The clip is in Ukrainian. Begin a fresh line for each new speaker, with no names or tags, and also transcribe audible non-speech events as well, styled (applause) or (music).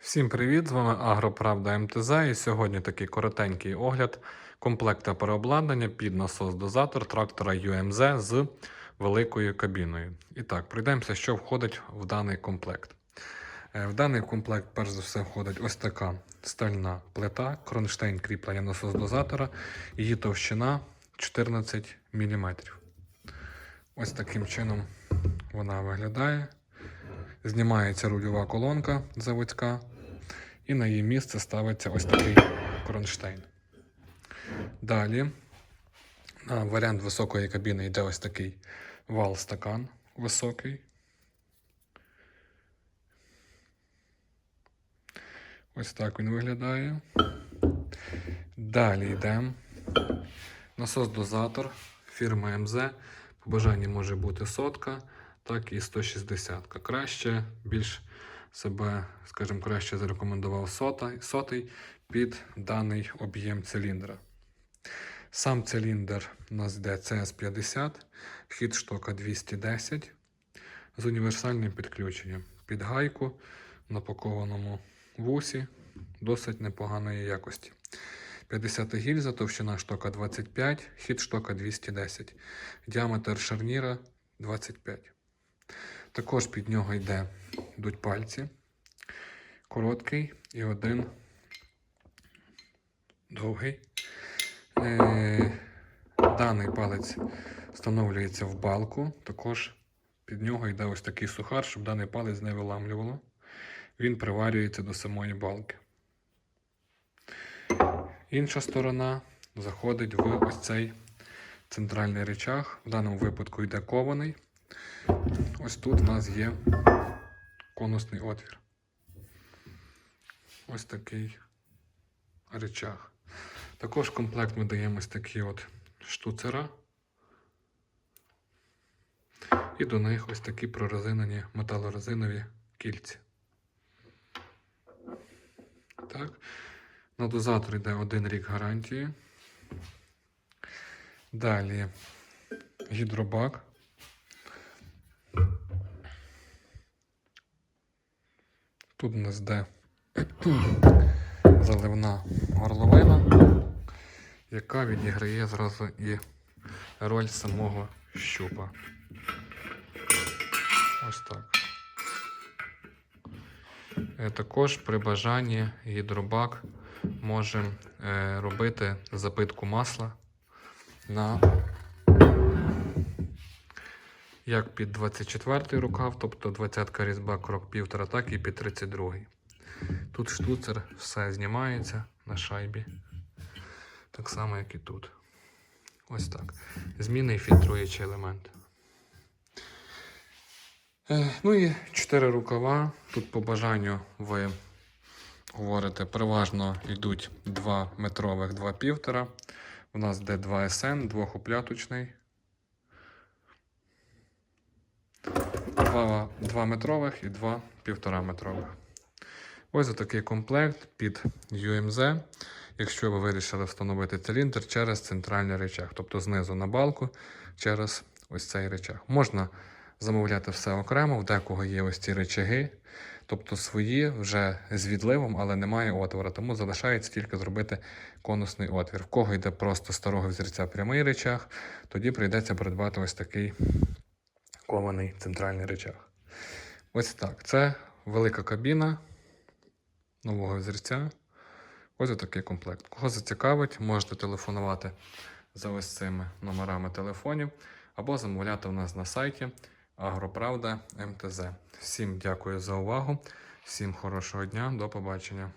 Всім привіт! З вами Агроправда МТЗ. І сьогодні такий коротенький огляд комплекта переобладнання під насос-дозатор трактора UMZ з великою кабіною. І так, пройдемося, що входить в даний комплект. Е, В даний комплект, перш за все, входить ось така стальна плита, кронштейн кріплення насос-дозатора, її товщина 14 мм. Ось таким чином вона виглядає. Знімається рульова колонка заводська, і на її місце ставиться ось такий кронштейн. Далі на варіант високої кабіни йде ось такий вал-стакан високий. Ось так він виглядає. Далі йдемо. Насос-дозатор фірми МЗ. По бажанні може бути сотка, так і 160. Краще, більш себе, скажімо, краще зарекомендував сотий під даний об'єм циліндра. Сам циліндр у нас йде CS50, хід штока 210 з універсальним підключенням. Під гайку на пакованому вусі досить непоганої якості. 50 гільза, товщина штока 25, хід штока 210, діаметр шарніра 25. Також під нього йде йдуть пальці, короткий і один довгий. Е, Даний палець встановлюється в балку. Також під нього йде ось такий сухар, щоб даний палець не виламлювало. Він приварюється до самої балки. Інша сторона заходить в ось цей центральний речах. В даному випадку йде кований. Ось тут у нас є конусний отвір. Ось такий речах. Також в комплект ми даємо ось такі от штуцера. І до них ось такі прорезинені металорезинові кільці. Так. На дозатор йде один рік гарантії. Далі гідробак. Тут у нас йде (clears throat) заливна горловина, яка відіграє зразу і роль самого щупа. Ось так. Е, Також при бажанні гідробак може е, робити запитку масла на як під 24 рукав, тобто 20 різьба крок півтора, так і під 32. Тут штуцер все знімається на шайбі. Так само, як і тут. Ось так. Змінний фільтруючий елемент. Е, Ну і 4 рукава. Тут по бажанню ви говорите, переважно йдуть 2 метрових, 2 півтора. У нас йде 2 СН, двохопляточний. 2, 2 метрових і 2 півтора метрових. Ось такий комплект під UMZ. Якщо ви вирішили встановити циліндр через центральний речах, тобто знизу на балку через ось цей речах. Можна замовляти все окремо, в декого є ось ці речаги, тобто свої вже з відливом, але немає отвора, тому залишається тільки зробити конусний отвір. В кого йде просто старого взірця прямий речах, тоді прийдеться придбати ось такий кований центральний речах. Ось так. Це велика кабіна нового взірця. Ось такий комплект. Кого зацікавить, можете телефонувати за ось цими номерами телефонів або замовляти у нас на сайті Агроправда МТЗ. Всім дякую за увагу, всім хорошого дня, до побачення.